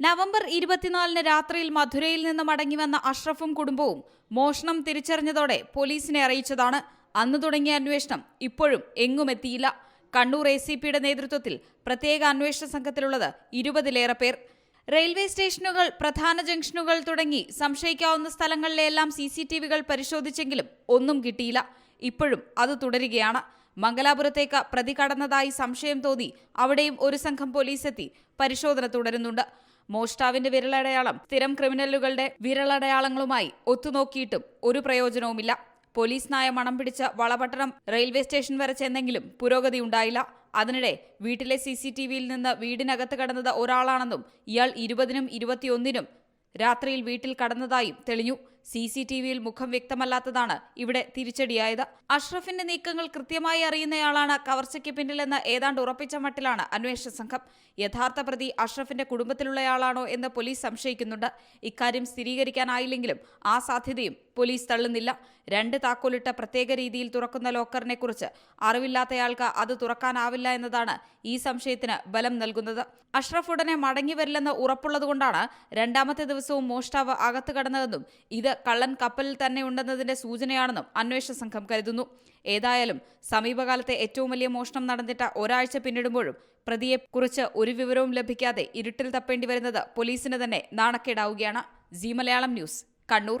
November ഇരുപത്തിനാലിന് രാത്രിയിൽ മധുരയിൽ നിന്ന് മടങ്ങിവന്ന അഷ്റഫും കുടുംബവും മോഷണം തിരിച്ചറിഞ്ഞതോടെ പോലീസിനെ അറിയിച്ചതാണ്. അന്ന് തുടങ്ങിയ അന്വേഷണം ഇപ്പോഴും എങ്ങുമെത്തിയില്ല കണ്ണൂർ എ സി പിയുടെ നേതൃത്വത്തിൽ പ്രത്യേക അന്വേഷണ സംഘത്തിലുള്ളത് ഇരുപതിലേറെ പേർ. റെയിൽവേ സ്റ്റേഷനുകൾ പ്രധാന ജംഗ്ഷനുകൾ തുടങ്ങി സംശയിക്കാവുന്ന സ്ഥലങ്ങളിലെല്ലാം സി സി ടി വികൾ പരിശോധിച്ചെങ്കിലും ഒന്നും കിട്ടിയില്ല. ഇപ്പോഴും അത് തുടരുകയാണ്. മംഗലാപുരത്തേക്ക് പ്രതി കടന്നതായി സംശയം തോന്നി അവിടെയും ഒരു സംഘം പോലീസെത്തി പരിശോധന തുടരുന്നുണ്ട്. മോഷ്ടാവിന്റെ വിരലടയാളം സ്ഥിരം ക്രിമിനലുകളുടെ വിരലടയാളങ്ങളുമായി ഒത്തുനോക്കിയിട്ടും ഒരു പ്രയോജനവുമില്ല. പോലീസ് നായ മണം പിടിച്ച വളപട്ടണം റെയിൽവേ സ്റ്റേഷൻ വരെ ചെന്നെങ്കിലും പുരോഗതി ഉണ്ടായില്ല. അതിനിടെ വീട്ടിലെ സി സി ടി വിയിൽ നിന്ന് വീടിനകത്ത് കടന്നത് ഒരാളാണെന്നും ഇയാൾ ഇരുപതിനും ഇരുപത്തിയൊന്നിനും രാത്രിയിൽ വീട്ടിൽ കടന്നതായും തെളിഞ്ഞു. സി സി ടി വിയിൽ മുഖം വ്യക്തമല്ലാത്തതാണ് ഇവിടെ തിരിച്ചടിയായത്. അഷ്റഫിന്റെ നീക്കങ്ങൾ കൃത്യമായി അറിയുന്നയാളാണ് കവർച്ചയ്ക്ക് പിന്നിലെന്ന് ഏതാണ്ട് ഉറപ്പിച്ച മട്ടിലാണ് അന്വേഷണ സംഘം. യഥാർത്ഥ പ്രതി അഷ്റഫിന്റെ കുടുംബത്തിലുള്ളയാളാണോ എന്ന് പോലീസ് സംശയിക്കുന്നുണ്ട്. ഇക്കാര്യം സ്ഥിരീകരിക്കാനായില്ലെങ്കിലും ആ സാധ്യതയും പോലീസ് തള്ളുന്നില്ല. രണ്ട് താക്കോലിട്ട പ്രത്യേക രീതിയിൽ തുറക്കുന്ന ലോക്കറിനെക്കുറിച്ച് അറിവില്ലാത്തയാൾക്ക് അത് തുറക്കാനാവില്ല എന്നതാണ് ഈ സംശയത്തിന് ബലം നൽകുന്നത്. അഷ്റഫ് ഉടനെ മടങ്ങി വരില്ലെന്ന് ഉറപ്പുള്ളതുകൊണ്ടാണ് രണ്ടാമത്തെ ദിവസവും മോഷ്ടാവ് അകത്ത് കടന്നതെന്നും ഇത് കള്ളൻ കപ്പലിൽ തന്നെ ഉണ്ടെന്നതിന്റെ സൂചനയാണെന്നും അന്വേഷണ സംഘം കരുതുന്നു. ഏതായാലും സമീപകാലത്തെ ഏറ്റവും വലിയ മോഷണം നടന്നിട്ട ഒരാഴ്ച പിന്നിടുമ്പോഴും പ്രതിയെക്കുറിച്ച് ഒരു വിവരവും ലഭിക്കാതെ ഇരുട്ടിൽ തപ്പേണ്ടി വരുന്നത് പോലീസിന് തന്നെ നാണക്കേടാവുകയാണ്. Zee Malayalam news Kannur.